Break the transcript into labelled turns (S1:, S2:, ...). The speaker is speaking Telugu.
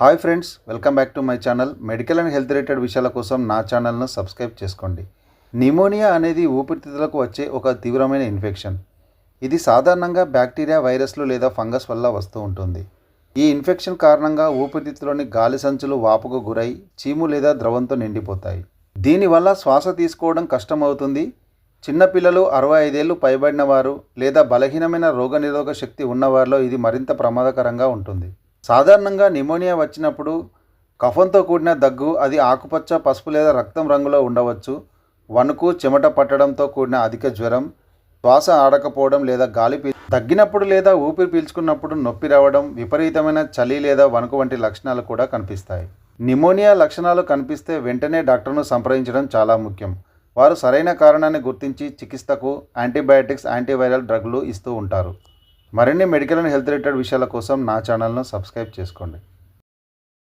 S1: Hi friends welcome back to my channel. Medical and health related విషయాల కోసం నా ఛానల్ను సబ్స్క్రైబ్ చేసుకోండి. నిమోనియా అనేది ఊపిరితిత్తులకు వచ్చే ఒక తీవ్రమైన ఇన్ఫెక్షన్. ఇది సాధారణంగా బ్యాక్టీరియా వైరస్లు లేదా ఫంగస్ వల్ల వస్తూ ఉంటుంది. ఈ ఇన్ఫెక్షన్ కారణంగా ఊపిరితిత్తులోని గాలి సంచులు వాపుకు గురై చీము లేదా ద్రవంతో నిండిపోతాయి. దీనివల్ల శ్వాస తీసుకోవడం కష్టమవుతుంది. చిన్నపిల్లలు అరవై ఐదేళ్ళు పైబడిన వారు లేదా బలహీనమైన రోగనిరోధక శక్తి ఉన్నవారిలో ఇది మరింత ప్రమాదకరంగా ఉంటుంది. సాధారణంగా నిమోనియా వచ్చినప్పుడు కఫంతో కూడిన దగ్గు అది ఆకుపచ్చ పసుపు లేదా రక్తం రంగులో ఉండవచ్చు. వణుకు చెమట పట్టడంతో కూడిన అధిక జ్వరం శ్వాస ఆడకపోవడం లేదా గాలి పీ తగ్గినప్పుడు లేదా ఊపిరి పీల్చుకున్నప్పుడు నొప్పి రావడం విపరీతమైన చలి లేదా వణుకు వంటి లక్షణాలు కూడా కనిపిస్తాయి. నిమోనియా లక్షణాలు కనిపిస్తే వెంటనే డాక్టర్ను సంప్రదించడం చాలా ముఖ్యం. వారు సరైన కారణాన్ని గుర్తించి చికిత్సకు యాంటీబయాటిక్స్ యాంటీవైరల్ డ్రగ్లు ఇస్తూ ఉంటారు. మరిన్ని మెడికల్ అండ్ హెల్త్ రిలేటెడ్ విషయాల కోసం నా ఛానల్ను సబ్స్క్రైబ్ చేసుకోండి.